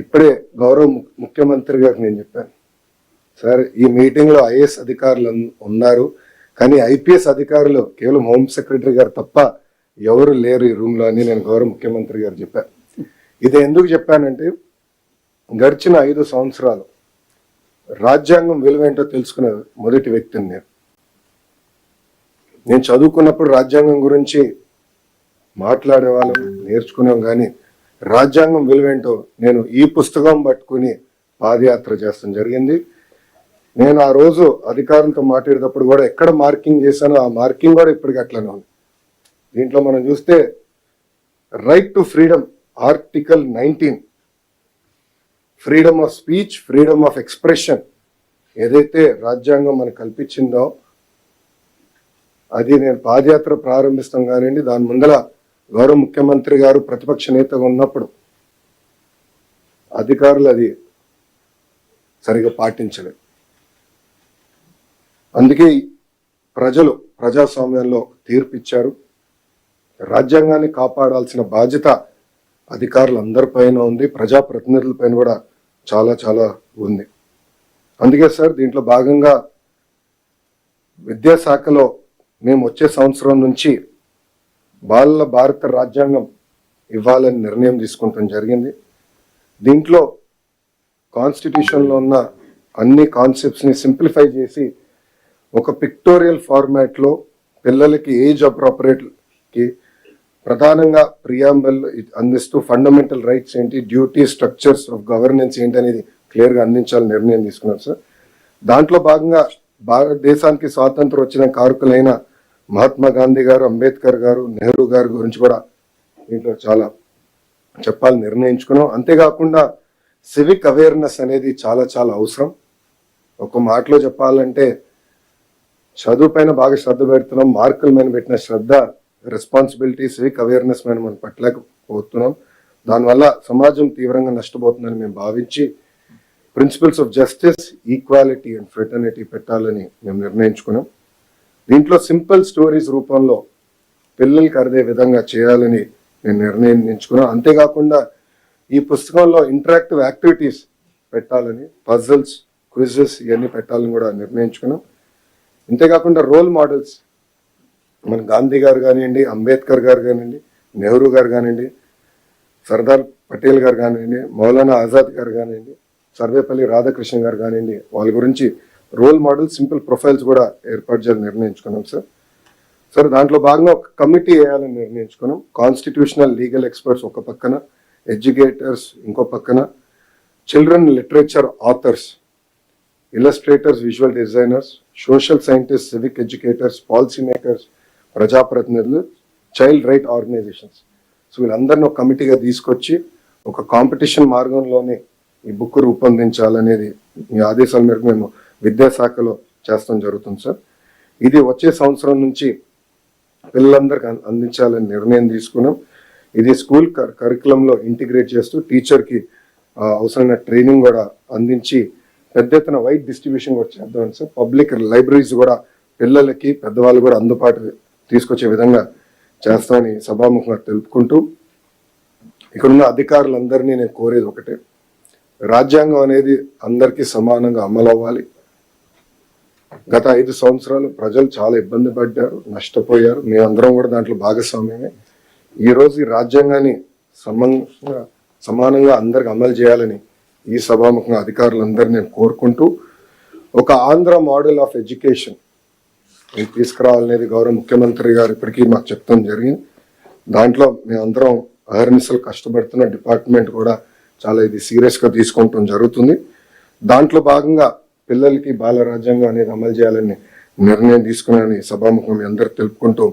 ఇప్పుడే గౌరవ ముఖ్యమంత్రి గారికి నేను చెప్పాను. సార్ ఈ మీటింగ్లో ఐఏఎస్ అధికారులు ఉన్నారు కానీ ఐపీఎస్ అధికారులు కేవలం హోమ్ సెక్రటరీ గారు తప్ప ఎవరు లేరు ఈ రూమ్లో అని నేను గౌరవ ముఖ్యమంత్రి గారు చెప్పాను ఇది ఎందుకు చెప్పానంటే గడిచిన ఐదు సంవత్సరాలు రాజ్యాంగం విలువేంటో తెలుసుకున్న మొదటి వ్యక్తిని నేను. నేను చదువుకున్నప్పుడు రాజ్యాంగం గురించి మాట్లాడేవాళ్ళం నేర్చుకున్నాం కానీ రాజ్యాంగం విలువేంటో నేను ఈ పుస్తకం పట్టుకుని పాదయాత్ర చేస్తాం జరిగింది. నేను ఆ రోజు అధికారంతో మాట్లాడేటప్పుడు కూడా ఎక్కడ మార్కింగ్ చేశానో ఆ మార్కింగ్ కూడా ఇప్పటికీ అట్లనే ఉంది. దీంట్లో మనం చూస్తే right to freedom article nineteen freedom of speech freedom of expression ఏదైతే రాజ్యాంగం మనకు కల్పించిందో అది నేను పాదయాత్ర ప్రారంభిస్తాం కానివ్వండి దాని ముందల గౌరవ ముఖ్యమంత్రి గారు ప్రతిపక్ష నేతగా ఉన్నప్పుడు అధికారులు అది సరిగా పాటించలేదు. అందుకే ప్రజలు ప్రజాస్వామ్యంలో తీర్పు ఇచ్చారు. రాజ్యాంగాన్ని కాపాడాల్సిన బాధ్యత అధికారులందరిపైన ఉంది. ప్రజాప్రతినిధులపైన కూడా చాలా చాలా ఉంది. అందుకే సార్ దీంట్లో భాగంగా విద్యాశాఖలో మేము వచ్చే సంవత్సరం నుంచి బాలల భారత రాజ్యాంగం ఇవ్వాలని నిర్ణయం తీసుకుంటాం జరిగింది. దీంట్లో కాన్స్టిట్యూషన్లో ఉన్న అన్ని కాన్సెప్ట్స్ని సింప్లిఫై చేసి ఒక పిక్టోరియల్ ఫార్మాట్లో పిల్లలకి ఏజ్ అప్రాపరేట్కి ప్రధానంగా ప్రియాంబల్ అందిస్తూ ఫండమెంటల్ రైట్స్ ఏంటి డ్యూటీ స్ట్రక్చర్స్ ఆఫ్ గవర్నెన్స్ ఏంటి అనేది క్లియర్గా అందించాలని నిర్ణయం తీసుకున్నారు సార్. దాంట్లో భాగంగా భారతదేశానికి స్వాతంత్రం వచ్చిన కారకులైన మహాత్మా గాంధీ గారు అంబేద్కర్ గారు నెహ్రూ గారి గురించి కూడా దీంట్లో చాలా చెప్పాలి నిర్ణయించుకున్నాం. అంతేకాకుండా సివిక్ అవేర్నెస్ అనేది చాలా చాలా అవసరం. ఒక మాటలో చెప్పాలంటే చదువు పైన బాగా శ్రద్ధ పెడుతున్నాం. మార్కుల మీద పెట్టిన శ్రద్ధ రెస్పాన్సిబిలిటీ సివిక్ అవేర్నెస్ మీద మనం పట్టలేకపోతున్నాం. దానివల్ల సమాజం తీవ్రంగా నష్టపోతుందని మేము భావించి principles of justice equality and fraternity పెట్టాలని మేము నిర్ణయించుకున్నాం. దీంట్లో సింపుల్ స్టోరీస్ రూపంలో పిల్లలకి అర్థే విధంగా చేయాలని నేను నిర్ణయం ఎంచుకున్నాను అంతేకాకుండా ఈ పుస్తకంలో ఇంటరాక్టివ్ యాక్టివిటీస్ పెట్టాలని పజల్స్ క్విజెస్ ఇవన్నీ పెట్టాలని కూడా నిర్ణయించుకున్నాం అంతేకాకుండా రోల్ మోడల్స్ మన గాంధీ గారు కానివ్వండి అంబేద్కర్ గారు కానివ్వండి నెహ్రూ గారు కానివ్వండి సర్దార్ పటేల్ గారు కానివ్వండి మౌలానా ఆజాద్ గారు కానివ్వండి సర్వేపల్లి రాధాకృష్ణ గారు కానివ్వండి వాళ్ళ గురించి రోల్ మోడల్ సింపుల్ ప్రొఫైల్స్ కూడా ఏర్పాటు చేయాలని నిర్ణయించుకున్నాం సార్. సార్ దాంట్లో భాగంగా ఒక కమిటీ వేయాలని నిర్ణయించుకున్నాం. కాన్స్టిట్యూషనల్ లీగల్ ఎక్స్పర్ట్స్ ఒక పక్కన ఎడ్యుకేటర్స్ ఇంకో పక్కన children literature authors illustrators visual designers social scientist civic educators policy makers ప్రజాప్రతినిధులు చైల్డ్ రైట్ ఆర్గనైజేషన్స్. సో వీళ్ళందరినీ ఒక కమిటీగా తీసుకొచ్చి ఒక కాంపిటీషన్ మార్గంలోనే ఈ బుక్ రూపొందించాలనేది మీ ఆదేశాల మేరకు మేము విద్యాశాఖలో చేస్తాం జరుగుతుంది సార్. ఇది వచ్చే సంవత్సరం నుంచి పిల్లలందరికీ అందించాలని నిర్ణయం తీసుకున్నాం. ఇది స్కూల్ కరికులంలో ఇంటిగ్రేట్ చేస్తూ టీచర్కి అవసరమైన ట్రైనింగ్ కూడా అందించి పెద్ద ఎత్తున వైట్ డిస్ట్రిబ్యూషన్ కూడా చేద్దామని సార్. పబ్లిక్ లైబ్రరీస్ కూడా పిల్లలకి పెద్దవాళ్ళు కూడా అందుబాటు తీసుకొచ్చే విధంగా చేస్తామని సభాముఖంగా తెలుపుకుంటూ ఇక్కడున్న అధికారులందరినీ నేను కోరేది ఒకటే. రాజ్యాంగం అనేది అందరికీ సమానంగా అమలు అవ్వాలి గత ఐదు సంవత్సరాలు ప్రజలు చాలా ఇబ్బంది పడ్డారు నష్టపోయారు. మేమందరం కూడా దాంట్లో భాగస్వామ్యమే. ఈరోజు ఈ రాజ్యాంగాన్ని సమంగా సమానంగా అందరికి అమలు చేయాలని ఈ సభాముఖంగా అధికారులందరూ నేను కోరుకుంటూ ఒక ఆంధ్ర మోడల్ ఆఫ్ ఎడ్యుకేషన్ తీసుకురావాలనేది గౌరవ ముఖ్యమంత్రి గారు ఇప్పటికీ మాకు చెప్తాం జరిగింది. దాంట్లో మేమందరం అహర్నిశలు కష్టపడుతున్న డిపార్ట్మెంట్ కూడా చాలా ఇది సీరియస్గా తీసుకుంటాం జరుగుతుంది. దాంట్లో భాగంగా పిల్లలకి బాల రాజ్యాంగం అనేది అమలు చేయాలని నిర్ణయం తీసుకున్నానని సభాముఖం మీ తెలుపుకుంటూ